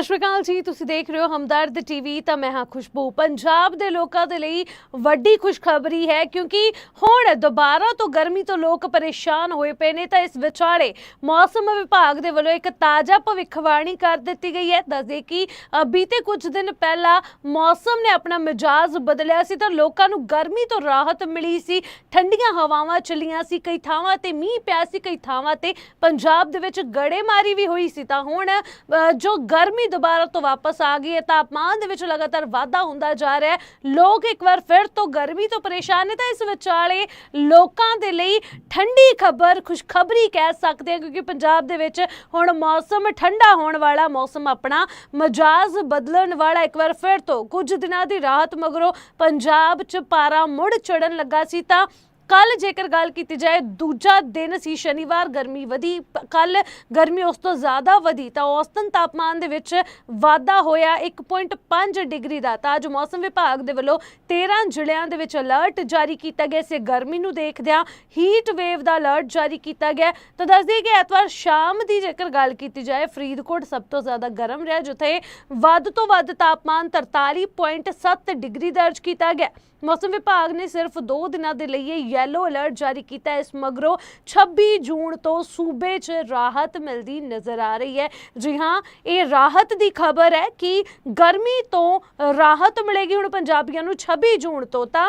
ਸਤਿ ਸ਼੍ਰੀ ਅਕਾਲ ਜੀ ਤੁਸੀਂ ਦੇਖ ਰਹੇ ਹੋ ਹਮਦਰਦ ਟੀਵੀ ਤਾਂ ਮੈਂ ਹਾਂ ਖੁਸ਼ਬੂ। ਪੰਜਾਬ ਦੇ ਲੋਕਾਂ ਦੇ ਲਈ ਵੱਡੀ ਖੁਸ਼ਖਬਰੀ ਹੈ ਕਿਉਂਕਿ ਹੁਣ ਦੁਬਾਰਾ ਤੋਂ ਗਰਮੀ ਤੋਂ ਲੋਕ ਪਰੇਸ਼ਾਨ ਹੋਏ ਪਏ ਨੇ ਤਾਂ ਇਸ ਵਿਚਾਲੇ ਮੌਸਮ ਵਿਭਾਗ ਦੇ ਵੱਲੋਂ ਇੱਕ ਤਾਜ਼ਾ ਭਵਿੱਖਬਾਣੀ ਕਰ ਦਿੱਤੀ ਗਈ ਹੈ। ਦੱਸਦੇ ਕਿ ਅ, ਬੀਤੇ ਕੁਝ ਦਿਨ ਪਹਿਲਾਂ ਮੌਸਮ ਨੇ ਆਪਣਾ ਮਿਜਾਜ਼ ਬਦਲਿਆ ਸੀ ਤਾਂ ਲੋਕਾਂ ਨੂੰ ਗਰਮੀ ਤੋਂ ਰਾਹਤ ਮਿਲੀ ਸੀ। ਠੰਡੀਆਂ ਹਵਾਵਾਂ ਚੱਲੀਆਂ ਸੀ ਕਈ ਥਾਵਾਂ ਤੇ ਮੀਂਹ ਪਿਆ ਸੀ ਕਈ ਥਾਵਾਂ ਤੇ ਪੰਜਾਬ ਦੇ ਵਿੱਚ ਗੜੇਮਾਰੀ ਵੀ ਹੋਈ ਸੀ। ਤਾਂ ਹੁਣ ਅ, ਜੋ ਗਰਮੀ ਦੁਬਾਰਾ ਤੋਂ ਵਾਪਸ ਆ ਗਈ ਹੈ। ਤਾਪਮਾਨ ਦੇ ਵਿੱਚ ਲਗਾਤਾਰ ਵਾਧਾ ਹੁੰਦਾ ਜਾ ਰਿਹਾ ਹੈ। ਲੋਕ ਇੱਕ ਵਾਰ ਫਿਰ ਤੋਂ ਗਰਮੀ ਤੋਂ ਪਰੇਸ਼ਾਨ ਨੇ ਤਾਂ ਇਸ ਵਿਚਾਲੇ ਲੋਕਾਂ ਦੇ ਲਈ ਠੰਡੀ ਖਬਰ, ਖੁਸ਼ਖਬਰੀ ਕਹਿ ਸਕਦੇ ਹਾਂ, ਕਿਉਂਕਿ ਪੰਜਾਬ ਦੇ ਵਿੱਚ ਹੁਣ ਮੌਸਮ ਠੰਡਾ ਹੋਣ ਵਾਲਾ, ਮੌਸਮ ਆਪਣਾ ਮਜਾਜ਼ ਬਦਲਣ ਵਾਲਾ ਇੱਕ ਵਾਰ ਫਿਰ ਤੋਂ। ਕੁਝ ਦਿਨਾਂ ਦੀ ਰਾਹਤ ਮਗਰੋਂ ਪੰਜਾਬ 'ਚ ਪਾਰਾ ਮੁੜ ਚੜਨ ਲੱਗਾ ਸੀ ਤਾਂ ਕੱਲ ਜੇਕਰ ਗੱਲ ਕੀਤੀ ਜਾਏ, ਦੂਜਾ ਦਿਨ ਸੀ ਸ਼ਨੀਵਾਰ, ਗਰਮੀ ਵਧੀ। ਕੱਲ ਗਰਮੀ ਉਸ ਤੋਂ ਜ਼ਿਆਦਾ ਵਧੀ ਤਾਂ ਔਸਤਨ ਤਾਪਮਾਨ ਦੇ ਵਿੱਚ ਵਾਧਾ ਹੋਇਆ 1.5 ਡਿਗਰੀ ਦਾ। ਤਾਂ ਅੱਜ ਮੌਸਮ ਵਿਭਾਗ ਦੇ ਵੱਲੋਂ 13 ਜ਼ਿਲ੍ਹਿਆਂ ਦੇ ਵਿੱਚ ਅਲਰਟ ਜਾਰੀ ਕੀਤਾ ਗਿਆ। ਇਸੇ ਗਰਮੀ ਨੂੰ ਦੇਖਦਿਆਂ ਹੀਟ ਵੇਵ ਦਾ ਅਲਰਟ ਜਾਰੀ ਕੀਤਾ ਗਿਆ। ਤਾਂ ਦੱਸ ਦਈਏ ਕਿ ਐਤਵਾਰ ਸ਼ਾਮ ਦੀ ਜੇਕਰ ਗੱਲ ਕੀਤੀ ਜਾਏ, ਫਰੀਦਕੋਟ ਸਭ ਤੋਂ ਜ਼ਿਆਦਾ ਗਰਮ ਰਿਹਾ, ਜਿੱਥੇ ਵੱਧ ਤੋਂ ਵੱਧ ਤਾਪਮਾਨ 43.7 ਡਿਗਰੀ ਦਰਜ ਕੀਤਾ ਗਿਆ। ਮੌਸਮ ਵਿਭਾਗ ਨੇ ਸਿਰਫ 2 ਦਿਨਾਂ ਦੇ ਲਈ ਇਹ ਯੈਲੋ ਅਲਰਟ ਜਾਰੀ ਕੀਤਾ ਇਸ ਮਗਰੋਂ 26 ਜੂਨ ਤੋਂ ਸੂਬੇ 'ਚ ਰਾਹਤ ਮਿਲਦੀ ਨਜ਼ਰ ਆ ਰਹੀ ਹੈ ਜੀ ਹਾਂ ਇਹ ਰਾਹਤ ਦੀ ਖਬਰ ਹੈ ਕਿ ਗਰਮੀ ਤੋਂ ਰਾਹਤ ਮਿਲੇਗੀ ਹੁਣ ਪੰਜਾਬੀਆਂ ਨੂੰ 26 ਜੂਨ ਤੋਂ ਤਾਂ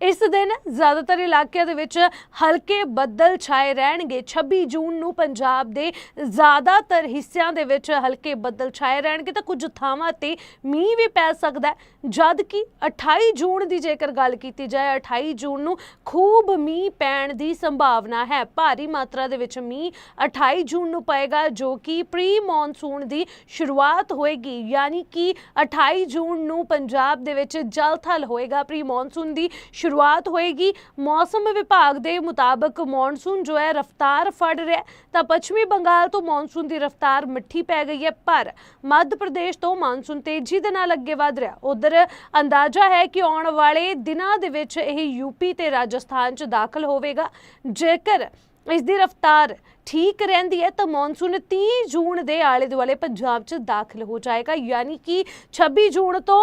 ਇਸ ਦਿਨ ਜ਼ਿਆਦਾਤਰ ਇਲਾਕਿਆਂ ਦੇ ਵਿੱਚ ਹਲਕੇ ਬੱਦਲ ਛਾਏ ਰਹਿਣਗੇ। 26 ਜੂਨ ਨੂੰ ਪੰਜਾਬ ਦੇ ਜ਼ਿਆਦਾਤਰ ਹਿੱਸਿਆਂ ਦੇ ਵਿੱਚ ਹਲਕੇ ਬੱਦਲ ਛਾਏ ਰਹਿਣਗੇ ਤਾਂ ਕੁਝ ਥਾਵਾਂ ਤੇ ਮੀਂਹ ਵੀ ਪੈ ਸਕਦਾ ਹੈ। ਜਦ ਕਿ 28 ਜੂਨ ਦੀ ਜੇਕਰ ਗੱਲ ਕੀਤੀ ਜਾਏ 28 ਜੂਨ ਨੂੰ ਖੂਬ ਮੀਂਹ ਪੈਣ ਦੀ ਸੰਭਾਵਨਾ ਹੈ। ਭਾਰੀ ਮਾਤਰਾ ਦੇ ਵਿੱਚ ਮੀਂਹ 28 ਜੂਨ ਨੂੰ ਪਏਗਾ, ਜੋ ਕਿ ਪ੍ਰੀ ਮੌਨਸੂਨ ਦੀ ਸ਼ੁਰੂਆਤ ਹੋਏਗੀ। ਯਾਨੀ ਕਿ 28 ਜੂਨ ਨੂੰ ਪੰਜਾਬ ਦੇ ਵਿੱਚ ਜਲ ਥਲ ਹੋਏਗਾ। ਪ੍ਰੀ ਮੌਨਸੂਨ ਦੀ ਸ਼ੁਰੂਆਤ ਹੋਏਗੀ। ਮੌਸਮ ਵਿਭਾਗ ਦੇ ਮੁਤਾਬਕ ਮੌਨਸੂਨ ਜੋ ਹੈ, ਰਫ਼ਤਾਰ ਫੜ ਰਿਹਾ ਤਾਂ ਪੱਛਮੀ ਬੰਗਾਲ ਤੋਂ ਮੌਨਸੂਨ ਦੀ ਰਫ਼ਤਾਰ ਮਿੱਠੀ ਪੈ ਗਈ ਹੈ, ਪਰ ਮੱਧ ਪ੍ਰਦੇਸ਼ ਤੋਂ ਮੌਨਸੂਨ ਤੇਜ਼ੀ ਦੇ ਨਾਲ ਅੱਗੇ ਵਧ ਰਿਹਾ ਉਧਰ ਅੰਦਾਜ਼ਾ ਹੈ ਕਿ ਆਉਣ ਵਾਲੇ ਦਿਨਾਂ ਦੇ ਵਿੱਚ ਇਹ ਯੂਪੀ ਤੇ ਰਾਜਸਥਾਨ 'ਚ ਦਾਖਲ ਹੋਵੇਗਾ। ਜੇਕਰ ਇਸ ਦੀ ਰਫ਼ਤਾਰ ਠੀਕ ਰਹਿੰਦੀ ਹੈ, ਤਾਂ ਮੌਨਸੂਨ 30 ਜੂਨ ਦੇ ਆਲੇ ਦੁਆਲੇ ਪੰਜਾਬ 'ਚ ਦਾਖਲ ਹੋ ਜਾਏਗਾ। ਯਾਨੀ ਕਿ 26 ਜੂਨ ਤੋਂ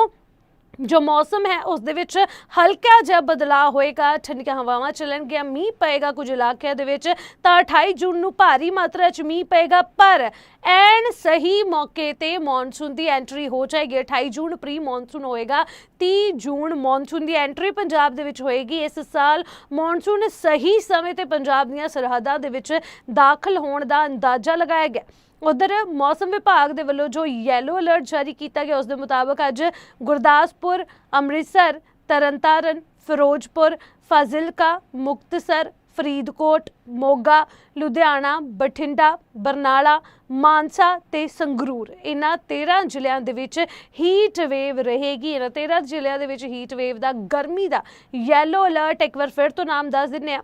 ਜੋ ਮੌਸਮ ਹੈ, ਉਸ ਦੇ ਵਿੱਚ ਹਲਕਾ ਜਿਹਾ ਬਦਲਾਅ ਹੋਏਗਾ, ਠੰਡੀਆਂ ਹਵਾਵਾਂ ਚੱਲਣਗੀਆਂ, ਮੀਂਹ ਪਏਗਾ ਕੁਝ ਇਲਾਕਿਆਂ ਦੇ ਵਿੱਚ, ਤਾਂ 28 ਜੂਨ ਨੂੰ ਭਾਰੀ ਮਾਤਰਾ 'ਚ ਮੀਂਹ ਪਏਗਾ, ਪਰ ਐਨ ਸਹੀ ਮੌਕੇ ਤੇ ਮੌਨਸੂਨ ਦੀ ਐਂਟਰੀ ਹੋ ਜਾਏਗੀ 28 ਜੂਨ ਪ੍ਰੀ ਮੌਨਸੂਨ ਹੋਏਗਾ 30 ਜੂਨ ਮੌਨਸੂਨ ਦੀ ਐਂਟਰੀ ਪੰਜਾਬ ਦੇ ਵਿੱਚ ਹੋਏਗੀ, ਇਸ ਸਾਲ ਮੌਨਸੂਨ ਸਹੀ ਸਮੇਂ ਤੇ ਪੰਜਾਬ ਦੀਆਂ ਸਰਹੱਦਾਂ ਦੇ ਵਿੱਚ ਦਾਖਲ ਹੋਣ ਦਾ ਅੰਦਾਜ਼ਾ ਲਗਾਇਆ ਗਿਆ। ਉਧਰ ਮੌਸਮ ਵਿਭਾਗ ਦੇ ਵੱਲੋਂ ਜੋ ਯੈਲੋ ਅਲਰਟ ਜਾਰੀ ਕੀਤਾ ਗਿਆ, ਉਸ ਦੇ ਮੁਤਾਬਕ ਅੱਜ ਗੁਰਦਾਸਪੁਰ, ਅੰਮ੍ਰਿਤਸਰ, ਤਰਨਤਾਰਨ, ਫਿਰੋਜ਼ਪੁਰ, ਫਾਜ਼ਿਲਕਾ, ਮੁਕਤਸਰ, ਫਰੀਦਕੋਟ, ਮੋਗਾ, ਲੁਧਿਆਣਾ, ਬਠਿੰਡਾ, ਬਰਨਾਲਾ, ਮਾਨਸਾ ਤੇ ਸੰਗਰੂਰ। ਇਹਨਾਂ 13 ਜ਼ਿਲ੍ਹਿਆਂ ਦੇ ਵਿੱਚ ਹੀਟ ਵੇਵ ਰਹੇਗੀ। ਇਹਨਾਂ 13 ਜ਼ਿਲ੍ਹਿਆਂ ਦੇ ਵਿੱਚ ਹੀਟ ਵੇਵ ਦਾ, ਗਰਮੀ ਦਾ ਯੈਲੋ ਅਲਰਟ ਇੱਕ ਵਾਰ ਫਿਰ ਤੋਂ ਨਾਮ ਦੱਸ ਦਿੰਨੇ ਆ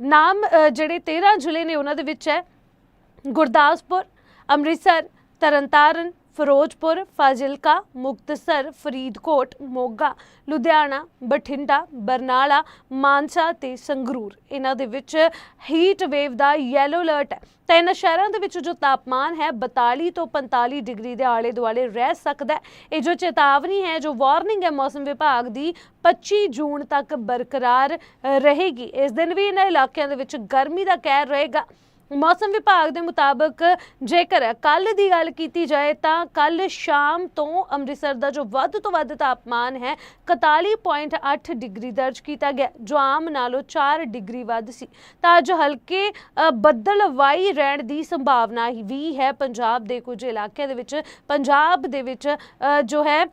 ਨਾਮ ਜਿਹੜੇ 13 ਜ਼ਿਲ੍ਹੇ ਨੇ ਉਹਨਾਂ ਦੇ ਵਿੱਚ ਹੈ ਗੁਰਦਾਸਪੁਰ, ਅੰਮ੍ਰਿਤਸਰ, ਤਰਨਤਾਰਨ, ਫਿਰੋਜ਼ਪੁਰ, ਫਾਜ਼ਿਲਕਾ, ਮੁਕਤਸਰ, ਫਰੀਦਕੋਟ, ਮੋਗਾ, ਲੁਧਿਆਣਾ, ਬਠਿੰਡਾ, ਬਰਨਾਲਾ, ਮਾਨਸਾ ਤੇ ਸੰਗਰੂਰ। ਇਹਨਾਂ ਦੇ ਵਿੱਚ ਹੀਟ ਵੇਵ ਦਾ ਯੈਲੋ ਅਲਰਟ ਹੈ। ਤਾਂ ਇਹਨਾਂ ਸ਼ਹਿਰਾਂ ਦੇ ਵਿੱਚ ਜੋ ਤਾਪਮਾਨ ਹੈ 42 ਤੋਂ 45 ਡਿਗਰੀ ਦੇ ਆਲੇ ਦੁਆਲੇ ਰਹਿ ਸਕਦਾ ਹੈ। ਇਹ ਜੋ ਚੇਤਾਵਨੀ ਹੈ, ਜੋ ਵਾਰਨਿੰਗ ਹੈ ਮੌਸਮ ਵਿਭਾਗ ਦੀ 25 ਜੂਨ ਤੱਕ ਬਰਕਰਾਰ ਰਹੇਗੀ। ਇਸ ਦਿਨ ਵੀ ਇਹਨਾਂ ਇਲਾਕਿਆਂ ਦੇ ਵਿੱਚ ਗਰਮੀ ਦਾ ਕਹਿਰ ਰਹੇਗਾ। ਮੌਸਮ ਵਿਭਾਗ ਦੇ ਮੁਤਾਬਕ ਜੇਕਰ ਕੱਲ ਦੀ ਗੱਲ ਕੀਤੀ ਜਾਏ ਤਾਂ ਕੱਲ ਸ਼ਾਮ ਤੋਂ ਅੰਮ੍ਰਿਤਸਰ ਦਾ ਜੋ ਵੱਧ ਤੋਂ ਵੱਧ ਤਾਪਮਾਨ ਹੈ 41.8 ਡਿਗਰੀ ਦਰਜ ਕੀਤਾ ਗਿਆ। ਜੋ ਆਮ ਨਾਲੋਂ 4 ਡਿਗਰੀ ਵੱਧ ਸੀ। ਤਾਂ ਅੱਜ ਹਲਕੇ ਬੱਦਲਵਾਈ ਰਹਿਣ ਦੀ ਸੰਭਾਵਨਾ ਵੀ ਹੈ। ਪੰਜਾਬ ਦੇ ਕੁਝ ਇਲਾਕਿਆਂ ਦੇ ਵਿੱਚ, ਪੰਜਾਬ ਦੇ ਵਿੱਚ ਜੋ ਹੈ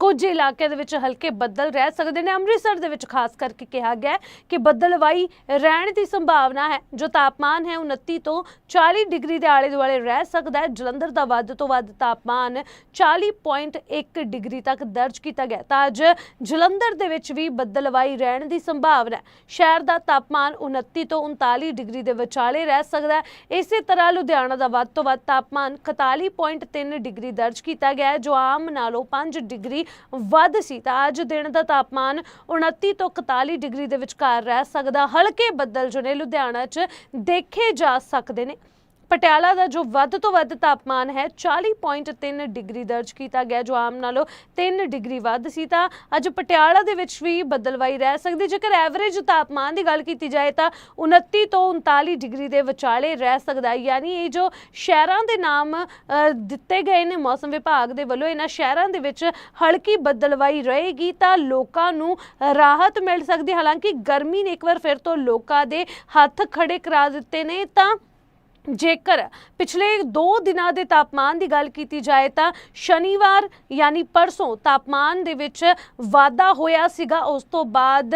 ਕੁਝ ਇਲਾਕਿਆਂ ਦੇ ਵਿੱਚ ਹਲਕੇ ਬੱਦਲ ਰਹਿ ਸਕਦੇ ਨੇ। ਅੰਮ੍ਰਿਤਸਰ ਦੇ ਵਿੱਚ ਖਾਸ ਕਰਕੇ ਕਿਹਾ ਗਿਆ ਕਿ ਬੱਦਲਵਾਈ ਰਹਿਣ ਦੀ ਸੰਭਾਵਨਾ ਹੈ। ਜੋ ਤਾਪਮਾਨ ਹੈ 29 ਤੋਂ 40 ਡਿਗਰੀ ਦੇ ਆਲੇ ਦੁਆਲੇ ਰਹਿ ਸਕਦਾ ਹੈ। ਜਲੰਧਰ ਦਾ ਵੱਧ ਤੋਂ ਵੱਧ ਤਾਪਮਾਨ 40.1 ਡਿਗਰੀ ਤੱਕ ਦਰਜ ਕੀਤਾ ਗਿਆ ਤਾਂ ਅੱਜ ਜਲੰਧਰ ਦੇ ਵਿੱਚ ਵੀ ਬੱਦਲਵਾਈ ਰਹਿਣ ਦੀ ਸੰਭਾਵਨਾ ਹੈ। ਸ਼ਹਿਰ ਦਾ ਤਾਪਮਾਨ 29 ਤੋਂ 39 ਡਿਗਰੀ ਦੇ ਵਿਚਾਲੇ ਰਹਿ ਸਕਦਾ ਹੈ। ਇਸੇ ਤਰ੍ਹਾਂ ਲੁਧਿਆਣਾ ਦਾ ਵੱਧ ਤੋਂ ਵੱਧ ਤਾਪਮਾਨ 41.3 ਡਿਗਰੀ ਦਰਜ ਕੀਤਾ ਗਿਆ ਹੈ, ਜੋ ਆਮ ਨਾਲੋਂ 5 ਡਿਗਰੀ ਵੱਧ ਸੀ। ਤਾਂ ਅੱਜ ਦਿਨ ਦਾ ਤਾਪਮਾਨ 29 ਤੋਂ 41 ਡਿਗਰੀ ਦੇ ਵਿਚਕਾਰ ਰਹਿ ਸਕਦਾ। ਹਲਕੇ ਬੱਦਲ ਜੋ ਨੇ ਲੁਧਿਆਣਾ 'ਚ ਦੇਖੇ ਜਾ ਸਕਦੇ ਨੇ। ਪਟਿਆਲਾ ਦਾ ਜੋ ਵੱਧ ਤੋਂ ਵੱਧ ਤਾਪਮਾਨ ਹੈ 40.3 ਡਿਗਰੀ ਦਰਜ ਕੀਤਾ ਗਿਆ, ਜੋ ਆਮ ਨਾਲੋਂ 3 ਡਿਗਰੀ ਵੱਧ ਸੀ, ਤਾਂ ਅੱਜ ਪਟਿਆਲਾ ਦੇ ਵਿੱਚ ਵੀ ਬਦਲਵਾਈ ਰਹਿ ਸਕਦੀ ਜੇਕਰ ਐਵਰੇਜ ਤਾਪਮਾਨ ਦੀ ਗੱਲ ਕੀਤੀ ਜਾਏ, ਤਾਂ 29 ਤੋਂ 39 ਡਿਗਰੀ ਦੇ ਵਿਚਾਲੇ ਰਹਿ ਸਕਦਾ ਹੈ। ਯਾਨੀ ਇਹ ਜੋ ਸ਼ਹਿਰਾਂ ਦੇ ਨਾਮ ਦਿੱਤੇ ਗਏ ਨੇ ਮੌਸਮ ਵਿਭਾਗ ਦੇ ਵੱਲੋਂ, ਇਹਨਾਂ ਸ਼ਹਿਰਾਂ ਦੇ ਵਿੱਚ ਹਲਕੀ ਬਦਲਵਾਈ ਰਹੇਗੀ, ਤਾਂ ਲੋਕਾਂ ਨੂੰ ਰਾਹਤ ਮਿਲ ਸਕਦੀ ਹਾਲਾਂਕਿ ਗਰਮੀ ਨੇ ਇੱਕ ਵਾਰ ਫਿਰ ਤੋਂ ਲੋਕਾਂ ਦੇ ਹੱਥ ਖੜੇ ਕਰਾ ਦਿੱਤੇ ਨੇ, ਤਾਂ ਜੇਕਰ ਪਿਛਲੇ 2 ਦਿਨਾਂ ਦੇ ਤਾਪਮਾਨ ਦੀ ਗੱਲ ਕੀਤੀ ਜਾਏ ਤਾਂ ਸ਼ਨੀਵਾਰ ਯਾਨੀ ਪਰਸੋਂ ਤਾਪਮਾਨ ਦੇ ਵਿੱਚ ਵਾਧਾ ਹੋਇਆ ਸੀਗਾ। ਉਸ ਤੋਂ ਬਾਅਦ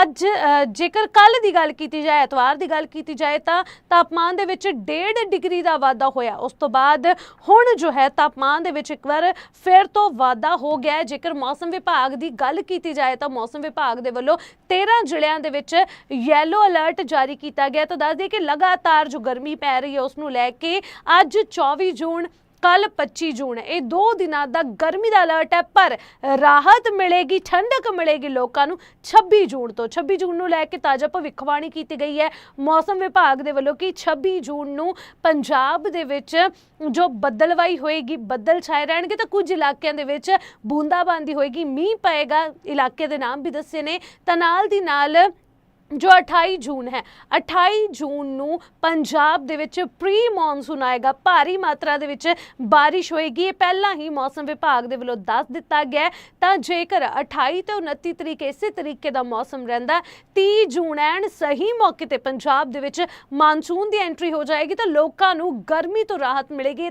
ਅੱਜ ਜੇਕਰ ਕੱਲ ਦੀ ਗੱਲ ਕੀਤੀ ਜਾਏ, ਐਤਵਾਰ ਦੀ ਗੱਲ ਕੀਤੀ ਜਾਏ ਤਾਂ ਤਾਪਮਾਨ ਦੇ ਵਿੱਚ 1.5 ਡਿਗਰੀ ਦਾ ਵਾਧਾ ਹੋਇਆ। ਉਸ ਤੋਂ ਬਾਅਦ ਹੁਣ ਜੋ ਹੈ ਤਾਪਮਾਨ ਦੇ ਵਿੱਚ ਇੱਕ ਵਾਰ ਫਿਰ ਤੋਂ ਵਾਧਾ ਹੋ ਗਿਆ ਜੇਕਰ ਮੌਸਮ ਵਿਭਾਗ ਦੀ ਗੱਲ ਕੀਤੀ ਜਾਏ ਤਾਂ ਮੌਸਮ ਵਿਭਾਗ ਦੇ ਵੱਲੋਂ 13 ਜ਼ਿਲ੍ਹਿਆਂ ਦੇ ਵਿੱਚ ਯੈਲੋ ਅਲਰਟ ਜਾਰੀ ਕੀਤਾ ਗਿਆ ਤਾਂ ਦੱਸ ਦਈਏ ਕਿ ਲਗਾਤਾਰ ਜੋ ਗਰਮੀ ਪੈ ਰਹੀ ਹੈ ਉਸ ਨੂੰ ਲੈ ਕੇ ਅੱਜ 24 ਜੂਨ ਕੱਲ 25 ਜੂਨ, ਇਹ ਦੋ ਦਿਨਾਂ ਦਾ ਗਰਮੀ ਦਾ ਅਲਰਟ ਹੈ, ਪਰ ਰਾਹਤ ਮਿਲੇਗੀ, ਠੰਡਕ ਮਿਲੇਗੀ ਲੋਕਾਂ ਨੂੰ 26 ਜੂਨ ਤੋਂ। 26 ਜੂਨ ਨੂੰ ਲੈ ਕੇ ਤਾਜ਼ਾ ਭਵਿੱਖਬਾਣੀ ਕੀਤੀ ਗਈ ਹੈ। ਮੌਸਮ ਵਿਭਾਗ ਦੇ ਵੱਲੋਂ ਕਿ 26 ਜੂਨ ਨੂੰ ਪੰਜਾਬ ਦੇ ਵਿੱਚ ਜੋ ਬੱਦਲਵਾਈ ਹੋਏਗੀ, ਬੱਦਲ ਛਾਏ ਰਹਿਣਗੇ, ਤਾਂ ਕੁਝ ਇਲਾਕਿਆਂ ਦੇ ਵਿੱਚ ਬੂੰਦਾਬਾਂਦੀ ਹੋਏਗੀ, ਮੀਂਹ ਪਏਗਾ, ਇਲਾਕੇ ਦੇ ਨਾਮ ਵੀ ਦੱਸੇ ਨੇ। ਤਾਂ ਨਾਲ ਦੀ ਨਾਲ ਜੋ 28 ਜੂਨ ਹੈ 28 ਜੂਨ ਨੂੰ ਪੰਜਾਬ ਦੇ ਵਿੱਚ ਪ੍ਰੀ ਮੌਨਸੂਨ ਆਏਗਾ, ਭਾਰੀ ਮਾਤਰਾ ਦੇ ਵਿੱਚ ਬਾਰਿਸ਼ ਹੋਏਗੀ। ਇਹ ਪਹਿਲਾਂ ਹੀ ਮੌਸਮ ਵਿਭਾਗ ਦੇ ਵੱਲੋਂ ਦੱਸ ਦਿੱਤਾ ਗਿਆ ਤਾਂ ਜੇਕਰ 28 ਤੇ 29 ਤਰੀਕ ਇਸੇ ਤਰੀਕੇ ਦਾ ਮੌਸਮ ਰਹਿੰਦਾ 30 ਜੂਨ ਐਨ ਸਹੀ ਮੌਕੇ ਤੇ ਪੰਜਾਬ ਦੇ ਵਿੱਚ ਮਾਨਸੂਨ ਦੀ ਐਂਟਰੀ ਹੋ ਜਾਏਗੀ, ਤਾਂ ਲੋਕਾਂ ਨੂੰ ਗਰਮੀ ਤੋਂ ਰਾਹਤ ਮਿਲੇਗੀ। ਤਾਂ